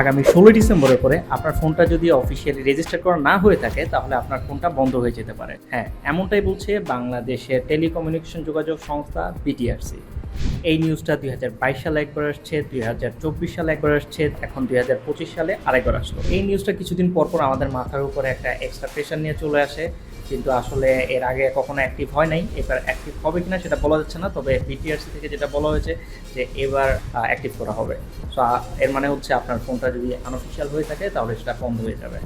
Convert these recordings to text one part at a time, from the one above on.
আগামী ষোলোই ডিসেম্বরের পরে আপনার ফোনটা যদি অফিসিয়ালি রেজিস্টার করা না হয়ে থাকে, তাহলে আপনার ফোনটা বন্ধ হয়ে যেতে পারে। হ্যাঁ এমনটাই বলছে বাংলাদেশের টেলিকমিউনিকেশন যোগাযোগ সংস্থা বিটিআরসি এই নিউজটা দুই হাজার বাইশ সালে একবার আসছে, দুই হাজার চব্বিশ সালে একবার আসছে, এখন দুই হাজার পঁচিশ সালে আরেকবার আসলো। এই নিউজটা কিছুদিন পর পর আমাদের মাথার উপরে একটা এক্সট্রা প্রেশার নিয়ে চলে আসে। কিন্তু আসলে এর আগে কখনো অ্যাক্টিভ হয় নাই। এবার অ্যাক্টিভ হবে কিনা সেটা বলা যাচ্ছে না, তবে বিটিআরসি থেকে যেটা বলা হয়েছে যে এবার অ্যাক্টিভ করা হবে। সো এর মানে হচ্ছে আপনার ফোনটা যদি আনঅফিসিয়াল হয়ে থাকে, তাহলে সেটা বন্ধ হয়ে যাবে।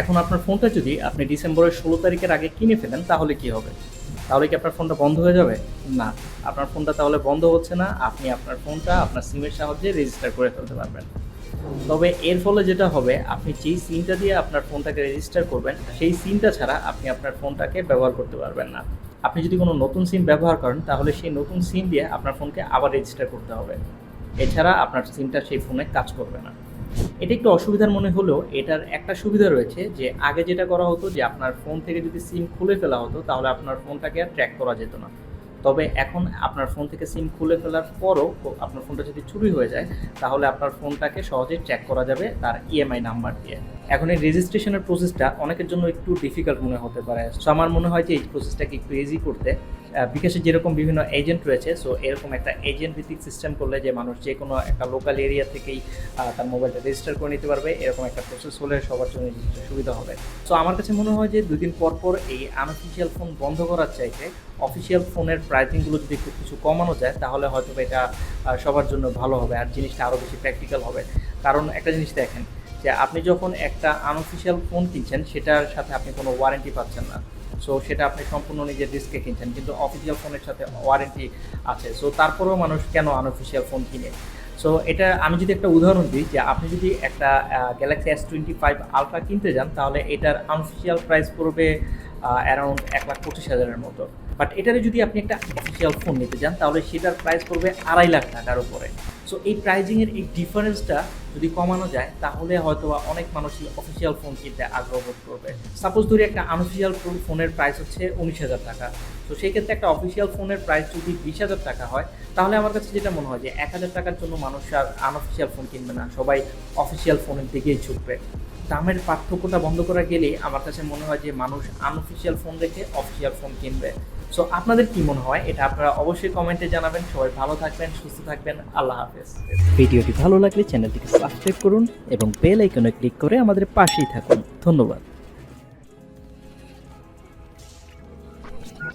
এখন আপনার ফোনটা যদি আপনি ডিসেম্বরের ষোলো তারিখের আগে কিনে ফেলেন, তাহলে কি হবে? তাহলে কি আপনার ফোনটা বন্ধ হয়ে যাবে? না। আপনার ফোনটা তাহলে বন্ধ হচ্ছে না। আপনি আপনার ফোনটা আপনার সিমের সাহায্যে রেজিস্টার করে ফেলতে পারবেন। তবে এর ফলে যেটা হবে, আপনি যেই সিমটা দিয়ে আপনার ফোনটাকে রেজিস্টার করবেন, সেই সিমটা ছাড়া আপনি আপনার ফোনটাকে ব্যবহার করতে পারবেন না। আপনি যদি কোনো নতুন সিম ব্যবহার করেন, তাহলে সেই নতুন সিম দিয়ে আপনার ফোনকে আবার রেজিস্টার করতে হবে। এছাড়া আপনার সিমটা সেই ফোনে কাজ করবে না। এটা একটু অসুবিধার মনে হলেও এটার একটা সুবিধা রয়েছে যে, আগে যেটা করা হতো যে, আপনার ফোন থেকে যদি সিম খুলে ফেলা হতো, তাহলে আপনার ফোনটাকে আর ট্র্যাক করা যেত না। তবে এখন আপনার ফোন থেকে সিম খুলে ফেলার পরও আপনার ফোনটা যদি চুরি হয়ে যায়, তাহলে আপনার ফোনটাকে সহজেই চেক করা যাবে তার ইএমআই নাম্বার দিয়ে। এখন এই রেজিস্ট্রেশনের প্রসেসটা অনেকের জন্য একটু ডিফিকাল্ট মনে হতে পারে। সো আমার মনে হয় যে এই প্রসেসটাকে একটু ইজি করতে বিকাশে যেরকম বিভিন্ন এজেন্ট রয়েছে সো এরকম একটা এজেন্ট ভিত্তিক সিস্টেম করলে যে মানুষ যে কোনো একটা লোকাল এরিয়া থেকেই তার মোবাইলটা রেজিস্টার করে নিতে পারবে, এরকম একটা প্রসেস হলে সবার জন্য সুবিধা হবে। সো আমার কাছে মনে হয় যে দুই দিন পর পর এই আনঅফিসিয়াল ফোন বন্ধ করার চাইতে অফিসিয়াল ফোনের প্রাইসিংগুলো যদি একটু কিছু কমানো যায়, তাহলে হয়তো এটা সবার জন্য ভালো হবে, আর জিনিসটা আরও বেশি প্র্যাকটিক্যাল হবে। কারণ একটা জিনিস দেখেন যে আপনি যখন একটা আনঅফিসিয়াল ফোন কিনছেন, সেটার সাথে আপনি কোনো ওয়ারেন্টি পাচ্ছেন না। সো সেটা আপনি সম্পূর্ণ নিজের রিস্কে কিনছেন, কিন্তু অফিসিয়াল ফোনের সাথে ওয়ারেন্টি আছে। সো তারপরেও মানুষ কেন আনঅফিসিয়াল ফোন কিনে? সো এটা আমি যদি একটা উদাহরণ দিই, যে আপনি যদি একটা Galaxy S twenty five alpha কিনতে যান, তাহলে এটার আনঅফিসিয়াল প্রাইস পড়বে অ্যারাউন্ড এক লাখ পঁচিশ হাজারের মতো। বাট এটারে যদি আপনি একটা অফিসিয়াল ফোন নিতে যান তাহলে সেটার প্রাইস পড়বে আড়াই লাখ টাকার উপরে। সো এই প্রাইজিংয়ের এই ডিফারেন্সটা যদি কমানো যায়, তাহলে হয়তো অনেক মানুষই অফিসিয়াল ফোন কিনতে আগ্রহ বোধ করবে। সাপোজ ধরি একটা আনঅফিসিয়াল ফোনের প্রাইস হচ্ছে উনিশ হাজার টাকা। তো সেই ক্ষেত্রে একটা অফিসিয়াল ফোনের প্রাইস যদি বিশ হাজার টাকা হয়, তাহলে আমার কাছে যেটা মনে হয় যে এক হাজার টাকার জন্য মানুষ আর আনঅফিসিয়াল ফোন কিনবে না। সবাই অফিসিয়াল ফোনের দিকেই ঝুঁকবে। দামের পার্থক্যটা বন্ধ করা গেলে আমার কাছে মনে হয় যে মানুষ আনঅফিসিয়াল ফোন রেখে অফিসিয়াল ফোন কিনবে। সো আপনাদের কি মনে হয়? এটা আপনারা অবশ্যই কমেন্টে জানাবেন। সবাই ভালো থাকবেন, সুস্থ থাকবেন। আল্লাহ হাফেজ। ভিডিওটি ভালো লাগলে চ্যানেলটিকে সাবস্ক্রাইব করুন এবং বেল আইকনে ক্লিক করে আমাদের পাশেই থাকুন। ধন্যবাদ।